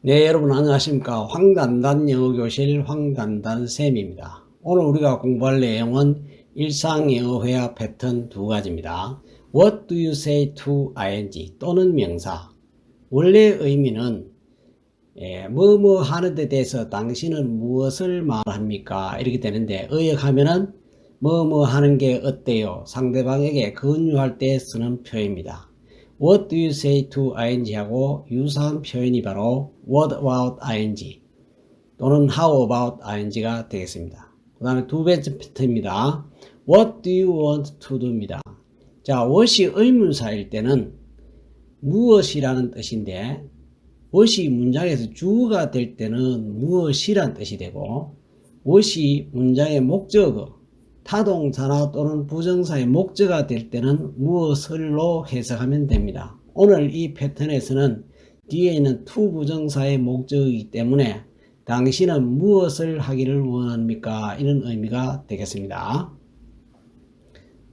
네, 여러분 안녕하십니까. 황단단 영어교실 황단단 쌤입니다. 오늘 우리가 공부할 내용은 일상 영어 회화 패턴 두 가지입니다. What do you say to ing 또는 명사. 원래 의미는 예, 뭐뭐 하는 데 대해서 당신은 무엇을 말합니까? 이렇게 되는데 의역하면은 뭐뭐 하는 게 어때요? 상대방에게 권유할 때 쓰는 표현입니다. What do you say to ing하고 유사한 표현이 바로 What about ing 또는 How about ing가 되겠습니다. 그 다음에 두 번째 패턴입니다. What do you want to do입니다. 자, what이 의문사일 때는 무엇이라는 뜻인데 what이 문장에서 주어가 될 때는 무엇이란 뜻이 되고 what이 문장의 목적어 타동사나 또는 부정사의 목적어가 될 때는 무엇을로 해석하면 됩니다. 오늘 이 패턴에서는 뒤에 있는 to 부정사의 목적이기 때문에 당신은 무엇을 하기를 원합니까? 이런 의미가 되겠습니다.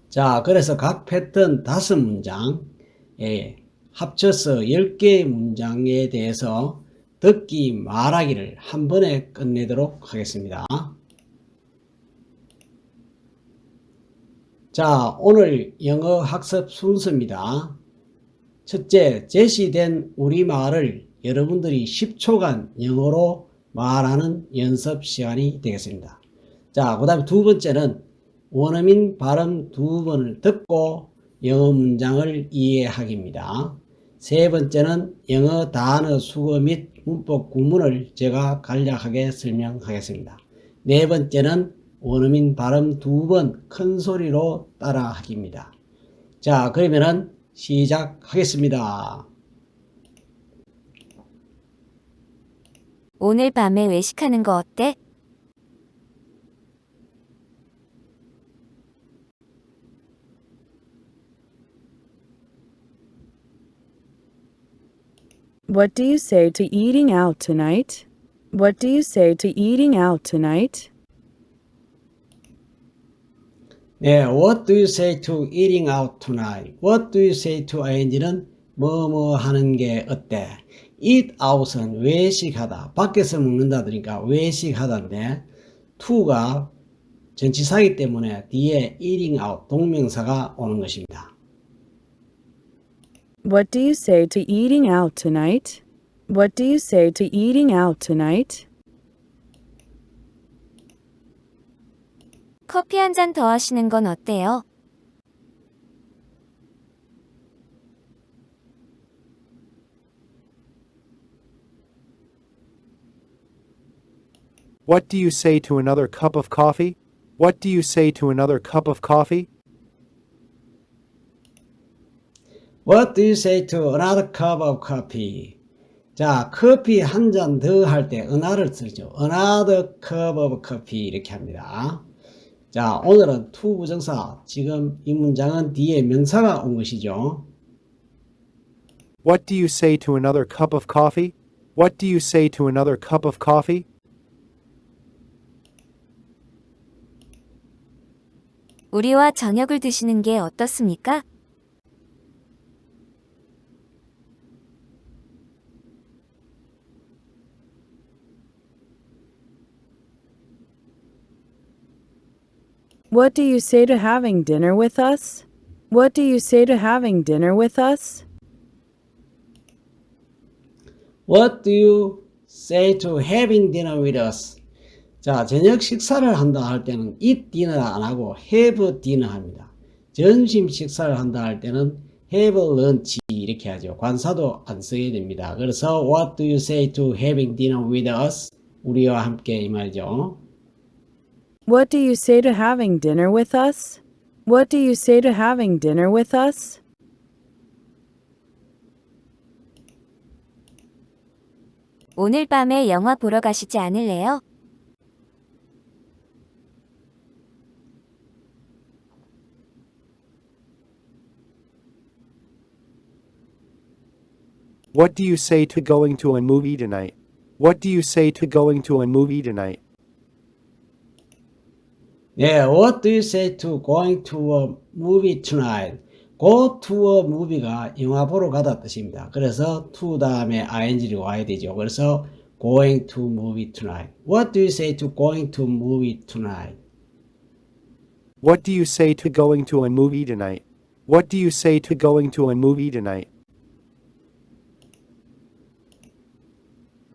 자, 그래서 각 패턴 다섯 문장에 합쳐서 10개의 문장에 대해서 듣기 말하기를 한 번에 끝내도록 하겠습니다. 자, 오늘 영어 학습 순서입니다. 첫째, 제시된 우리말을 여러분들이 10초간 영어로 말하는 연습 시간이 되겠습니다. 자, 그 다음에 두 번째는 원어민 발음 두 번을 듣고 영어 문장을 이해하기입니다. 세 번째는 영어 단어 수거 및 문법 구문을 제가 간략하게 설명하겠습니다. 네 번째는 원어민 발음 두 번 큰 소리로 따라 하기입니다. 자, 그러면은 시작하겠습니다. 오늘 밤에 외식하는 거 어때? What do you say to eating out tonight? What do you say to eating out tonight? 네, what do you say to eating out tonight? What do you say to ing는 뭐뭐 하는 게 어때? eat out은 외식하다. 밖에서 먹는다 그러니까 외식하다인데 to가 전치사이기 때문에 뒤에 eating out 동명사가 오는 것입니다. What do you say to eating out tonight? What do you say to eating out tonight? 커피 한 잔 더 하시는 건 어때요? What do you say to another cup of coffee? What do you say to another cup of coffee? What do you say to another cup of coffee? 자, 커피 한 잔 더 할 때 another 쓰죠. another cup of coffee 이렇게 합니다. 자, 오늘은 to 부정사. 지금 이 문장은 뒤에 명사가 온 것이죠. What do you say to another cup of coffee? What do you say to another cup of coffee? 우리와 저녁을 드시는 게 어떻습니까? What do you say to having dinner with us? What do you say to having dinner with us? What do you say to having dinner with us? 자, 저녁 식사를 한다 할 때는 eat dinner 안 하고 have dinner 합니다. 점심 식사를 한다 할 때는 have lunch 이렇게 하죠. 관사도 안 쓰게 됩니다. 그래서 what do you say to having dinner with us? 우리와 함께 이 말이죠. What do you say to having dinner with us? What do you say to having dinner with us? 오늘 밤에 영화 보러 가시지 않을래요? What do you say to going to a movie tonight? What do you say to going to a movie tonight? 네, what do you say to going to a movie tonight? go to a movie가 영화 보러 가다 뜻입니다. 그래서 to 다음에 ing를 와야 되죠. 그래서 going to movie tonight. What do you say to going to movie tonight? What do you say to going to a movie tonight? What do you say to going to a movie tonight?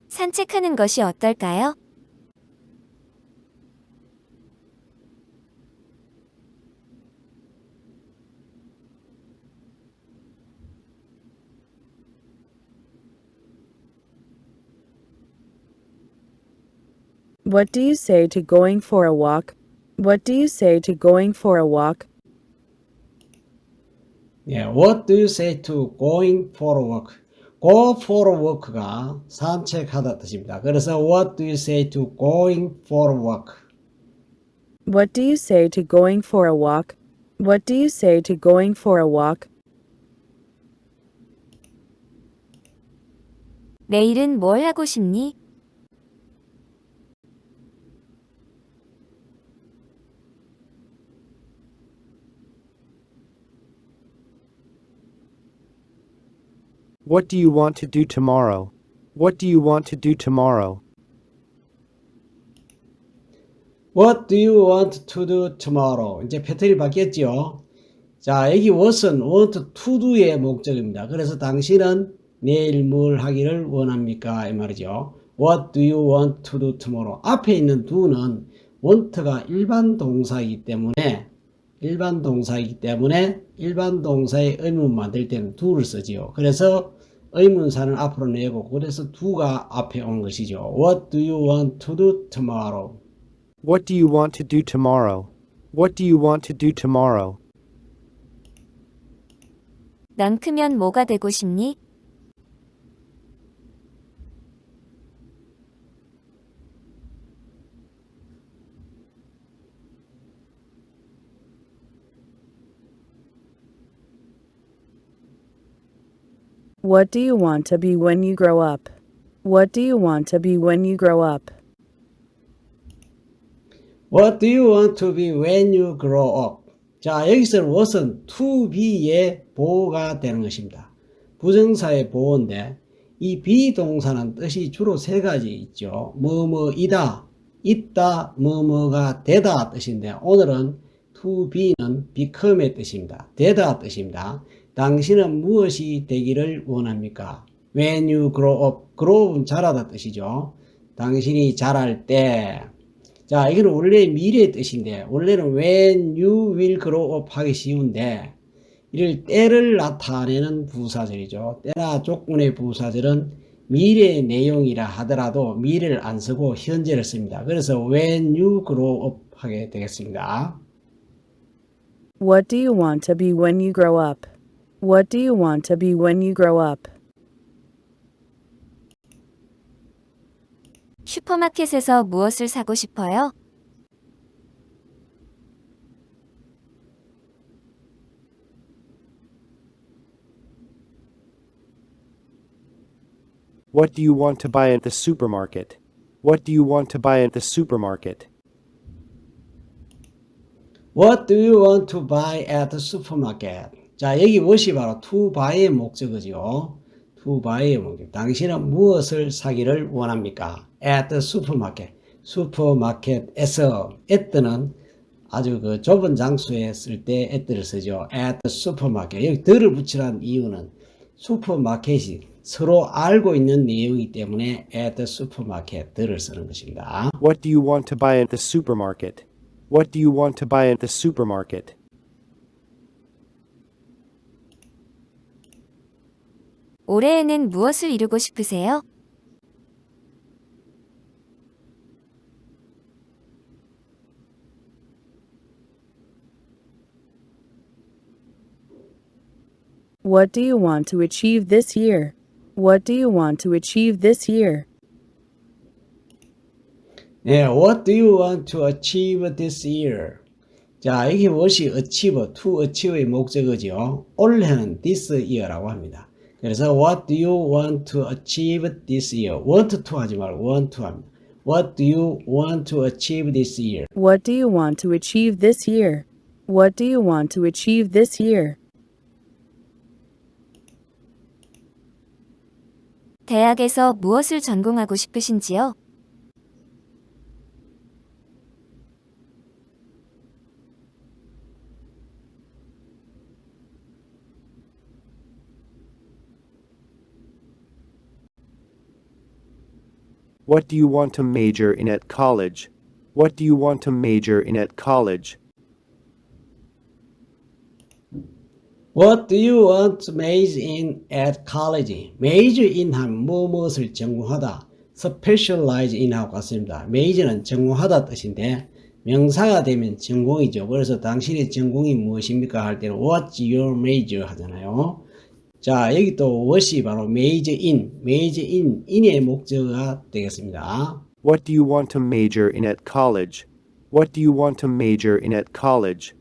산책하는 것이 어떨까요? What do you say to going for a walk? What do you say to going for a walk? 예, what do you say to going for a walk? go for a walk가 산책하다 뜻입니다. 그래서 what do you say to going for a walk? What do you say to going for a walk? What do you say to going for a walk? 내일은 뭘 하고 싶니? What do you want to do tomorrow? What do you want to do tomorrow? What do you want to do tomorrow? 이제 패턴이 바뀌었죠. 자, 여기 what은 want to do의 목적입니다. 그래서 당신은 내일 뭘 하기를 원합니까? 이 말이죠. What do you want to do tomorrow? 앞에 있는 do는 want가 일반 동사이기 때문에 일반 동사이기 때문에 일반 동사의 의문 만들 때는 do를 쓰지요. 그래서 의문사는 앞으로 내고 그래서 do가 앞에 온 것이죠. What do you want to do tomorrow? What do you want to do tomorrow? What do you want to do tomorrow? 넌 크면 뭐가 되고 싶니? What do you want to be when you grow up? What do you want to be when you grow up? What do you want to be when you grow up? 자, 여기서 what은 to be의 보호가 되는 것입니다. 부정사의 보호인데, 이 비동사는 뜻이 주로 세 가지 있죠. 뭐뭐이다, 있다, 뭐뭐가 되다 뜻인데, 오늘은 to be는 become의 뜻입니다. 되다 뜻입니다. 당신은 무엇이 되기를 원합니까? When you grow up, grow은 자라다 뜻이죠. 당신이 자랄 때, 자, 이거는 원래 미래의 뜻인데, 원래는 when you will grow up 하기 쉬운데, 이를 때를 나타내는 부사절이죠. 때나 조건의 부사절은 미래의 내용이라 하더라도 미래를 안 쓰고 현재를 씁니다. 그래서 when you grow up 하게 되겠습니다. What do you want to be when you grow up? What do you want to be when you grow up? 슈퍼마켓에서 무엇을 사고 싶어요? What do you want to buy at the supermarket? What do you want to buy at the supermarket? What do you want to buy at the supermarket? 자, 여기 what이 바로 to buy의 목적이죠. to buy의 목적. 당신은 무엇을 사기를 원합니까? at the supermarket. 슈퍼마켓에서 at는 아주 그 좁은 장소에 쓸 때 at를 쓰죠. at the supermarket. 여기 the를 붙이란 이유는 슈퍼마켓이 서로 알고 있는 내용이기 때문에 at the supermarket the를 쓰는 것입니다. What do you want to buy at the supermarket? What do you want to buy at the supermarket? 올해에는 무엇을 이루고 싶으세요? What do you want to achieve this year? What do you want to achieve this year? 네, what do you want to achieve this year? 자, 여기 what이 achieve, to achieve의 목적어죠. 올해는 this year라고 합니다. 그래서 what do you want to achieve this year? want to 하지 말고 want to 합니다. What do you want to achieve this year? What do you want to achieve this year? What do you want to achieve this year? 대학에서 무엇을 전공하고 싶으신지요? What do you want to major in at college? What do you want to major in at college? What do you want to major in at college? major in 하면 뭐 무엇을 전공하다. specialize in 하고 같습니다. major는 전공하다 뜻인데 명사가 되면 전공이죠. 그래서 당신의 전공이 무엇입니까? 할 때는 what's your major 하잖아요. 자, 여기 또 what이 바로 major in, major in, in의 목적어가 되겠습니다. What do you want to major in at college? What do you want to major in at college?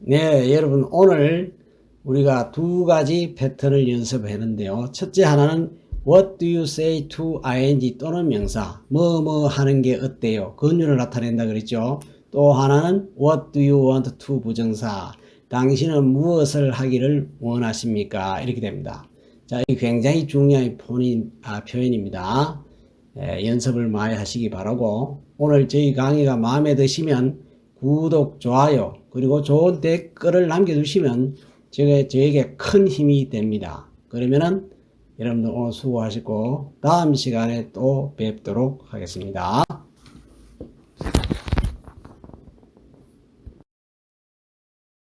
네, 여러분 오늘 우리가 두 가지 패턴을 연습했는데요. 첫째 하나는 What do you say to ing 또는 명사 뭐 뭐 하는 게 어때요? 근유를 나타낸다 그랬죠. 또 하나는 What do you want to 부정사 당신은 무엇을 하기를 원하십니까? 이렇게 됩니다. 자, 이 굉장히 중요한 본인 아, 표현입니다. 예, 연습을 많이 하시기 바라고 오늘 저희 강의가 마음에 드시면 구독, 좋아요, 그리고 좋은 댓글을 남겨주시면 저에게 큰 힘이 됩니다. 그러면은 여러분들 오늘 수고하시고 다음 시간에 또 뵙도록 하겠습니다.